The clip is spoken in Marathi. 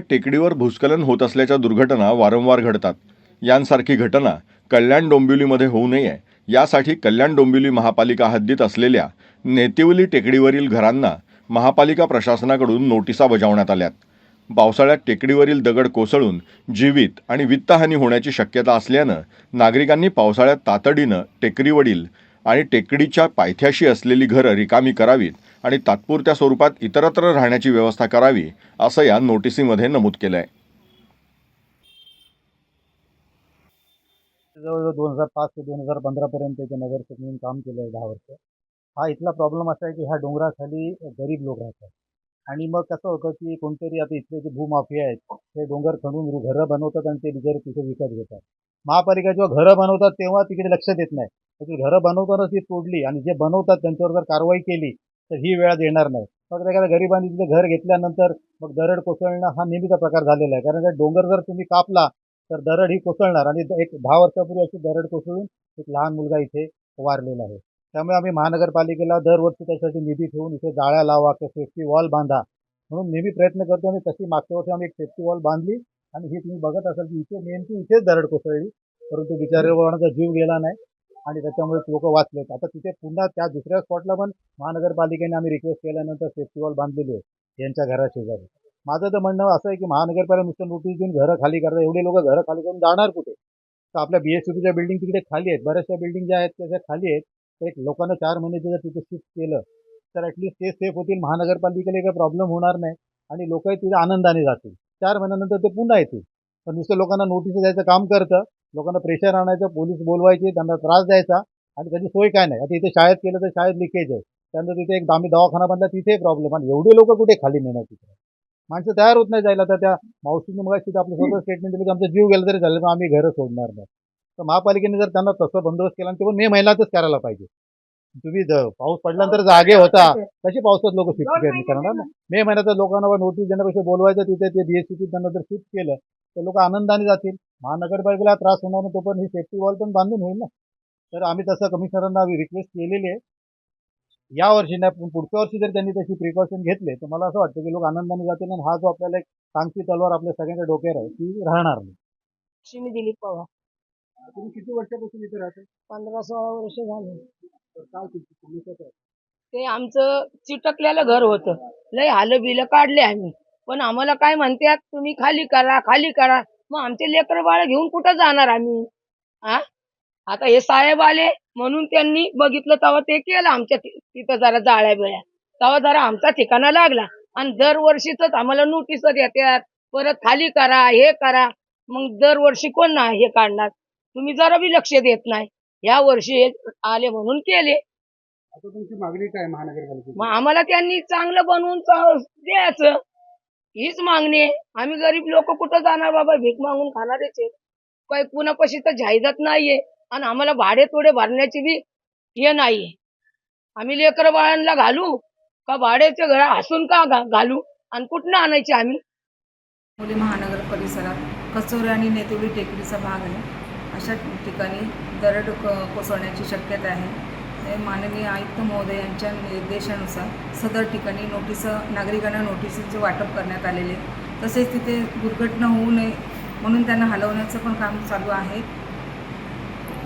टेकडीवर भूस्खलन होत असल्याच्या दुर्घटना वारंवार घडतात. यांसारखी घटना कल्याण डोंबिवलीमध्ये होऊ नये. यासाठी कल्याण डोंबिवली महापालिका हद्दीत असलेल्या नेतिवली टेकडीवरील घरांना महापालिका प्रशासनाकडून नोटिसा बजावण्यात आल्यात. पावसाळ्यात टेकडीवरील दगड कोसळून जीवित आणि वित्तहानी होण्याची शक्यता असल्यानं नागरिकांनी पावसाळ्यात तातडीनं टेकडीवरील आणि टेकडीच्या पायथ्याशी असलेली घरं रिकामी करावीत आणि तात्पुरत्या स्वरूपात इतरत्र राहण्याची व्यवस्था करावी असं या नोटिसीमध्ये नमूद केलं आहे जवळजवळ दोन हजार पाच ते दोन हजार पंधरापर्यंत इथे नगरसेवक म्हणून काम केलं आहे दहा वर्ष. हा इथला प्रॉब्लेम असा आहे की ह्या डोंगराखाली गरीब लोक राहतात. आणि मग कसं होतं की कोणतरी आता इथले जे भूमाफिया आहेत ते डोंगर खणून घरं बनवतात आणि ते बिचारे तिथे विकत घेतात. महापालिका जेव्हा घरं बनवतात तेव्हा तिकडे लक्ष देत नाही. त्याची घरं बनवताना ती तोडली आणि जे बनवतात त्यांच्यावर जर कारवाई केली तर ही वेळा येणार नाही. फक्त एखाद्या गरिबांनी तिथे घर घेतल्यानंतर मग दरड कोसळणं हा नेहमीचा प्रकार झालेला आहे. कारण जर डोंगर जर तुम्ही कापला तर दरड ही कोसळणार आणि एक दहा वर्षापूर्वी अशी दरड कोसळून एक लहान मुलगा इथे वारलेला आहे. त्यामुळे आम्ही महानगरपालिकेला दरवर्षी त्यासाठी निधी ठेवून इथे जाळ्या लावा किंवा सेफ्टी वॉल बांधा. म्हणून नेहमी प्रयत्न करतो आणि तशी मागच्या वर्षी आम्ही एक सेफ्टी वॉल बांधली आणि ही तुम्ही बघत असाल की इथे नेमकी इथेच दरड कोसळली. परंतु बिचारेवाणाचा जीव गेला नाही आणि त्याच्यामुळे लोक वाचलेत. आता तिथे पुन्हा त्या दुसऱ्या स्पॉटला पण महानगरपालिकेने आम्ही रिक्वेस्ट केल्यानंतर सेफ्टी वॉल बांधलेली आहे यांच्या घराशेजारी माझं तर म्हणणं असं आहे की महानगरपालिका नुसतं नोटीस देऊन घरं खाली करतात. एवढे लोक घरं खाली करून जाणार कुठे? तर आपल्या बी एस च्या बिल्डिंग तिकडे खाली आहेत. बऱ्याचशा बिल्डिंग ज्या आहेत त्याच्याखाली आहेत. तर एक लोकांना चार महिन्याचं जर तिथे शिफ्ट केलं तर ॲटलिस्ट ते सेफ होतील. महानगरपालिकेला काही प्रॉब्लेम होणार नाही. आणि लोकही तिथे आनंदाने जातील चार महिन्यानंतर ते पुन्हा येतील. पण नुसतं लोकांना नोटीस द्यायचं काम करतं. लोकांना प्रेशर आणायचं पोलीस बोलवायचे त्यांना त्रास द्यायचा. आणि त्याची सोय काय नाही. आता इथे शाळेत केलं तर शाळेत लिकेज आहे. त्यानंतर तिथे एक आम्ही दवाखाना बनला तिथे प्रॉब्लेम आणि एवढे लोक कुठे खाली नेणार तिथे? माणसं तयार होत नाही जायला. तर त्या मावशीने मग तिथे आपलं स्वतः स्टेटमेंट दिलं की आमचा जीव गेला तरी झालं पण आम्ही घरं सोडणार नाही. तर महापालिकेने जर त्यांना तसं बंदोबस्त केला तर मे महिन्यातच करायला पाहिजे. तुम्ही पाऊस पडल्यानंतर जागे होता कशी पावसात लोक शिफ्ट करणार ना मे महिन्यात लोकांना नोटीस देण्यापेक्षा बोलवायचं तिथे ते बीएससी त्यांना जर शिफ्ट केलं तर लोक आनंदाने जातील. महानगरपालिकेला त्रास होणार नाही तो पण ही सेफ्टी वॉल पण बांधून होईल ना. तर आम्ही तसं कमिशनरांना रिक्वेस्ट केलेली आहे. या वर्षी नाही पण पुढच्या वर्षी जर त्यांनी तशी प्रिकॉशन घेतले तर मला असं वाटतं की लोक आनंदाने जातील आणि हा जो आपल्याला एक सांगती तलवार आपल्या सगळ्यांच्या डोक्यावर आहे ती राहणार नाही. दिलीप पवार तुम्ही किती वर्षापासून इथे राहता? पंधरा सोळा वर्ष झाले. काय तुमची समस्या काय ते आमचं चिटकलेलं घर होतं. लय हाल बिल काढले आम्ही. पण आम्हाला काय म्हणतात तुम्ही खाली करा खाली करा. मग आमचे लेकर बाळ घेऊन कुठं जाणार आम्ही? आ? आता हे साहेब आले म्हणून त्यांनी बघितलं तेव्हा ते केलं आमच्या तिथं जरा जाळ्या बिळ्या. तेव्हा जरा आमचा ठिकाणा लागला. आणि दरवर्षीच आम्हाला नोटीस देतात परत खाली करा हे करा. मग दरवर्षी कोण नाही हे काढणार? तुम्ही जरा बी लक्ष देत नाही. या वर्षी आले म्हणून केले. आता तुमची मागणी काय महानगरपालिकेची? मग आम्हाला त्यांनी चांगलं बनवून चा- द्यायचं. हीच मागणी आहे. आम्ही गरीब लोक कुठं जाणार बाबा? भीक मागून खाणारेच आहेत. काही कुणापाशी तर जाहिरात नाहीये. आणि आम्हाला भाडे तोडे भरण्याची बी हे नाहीये. आम्ही लेकर बाळांना घालू का भाड्याचे घर हसून का घा- घालू? आणि कुठनं आणायचे आम्ही? मुली महानगर परिसरात कचोरी आणि नेतुरी टेकडीचा भाग आहे. अशा ठिकाणी दरड कोसळण्याची शक्यता आहे. माननीय आयुक्त महोदय यांच्या निर्देशानुसार सदर ठिकाणी नोटीस नागरिकांना नोटीसचे वाटप करण्यात आलेले तसेच तिथे दुर्घटना होऊ नये म्हणून त्यांना हलवण्याचं पण काम चालू आहे.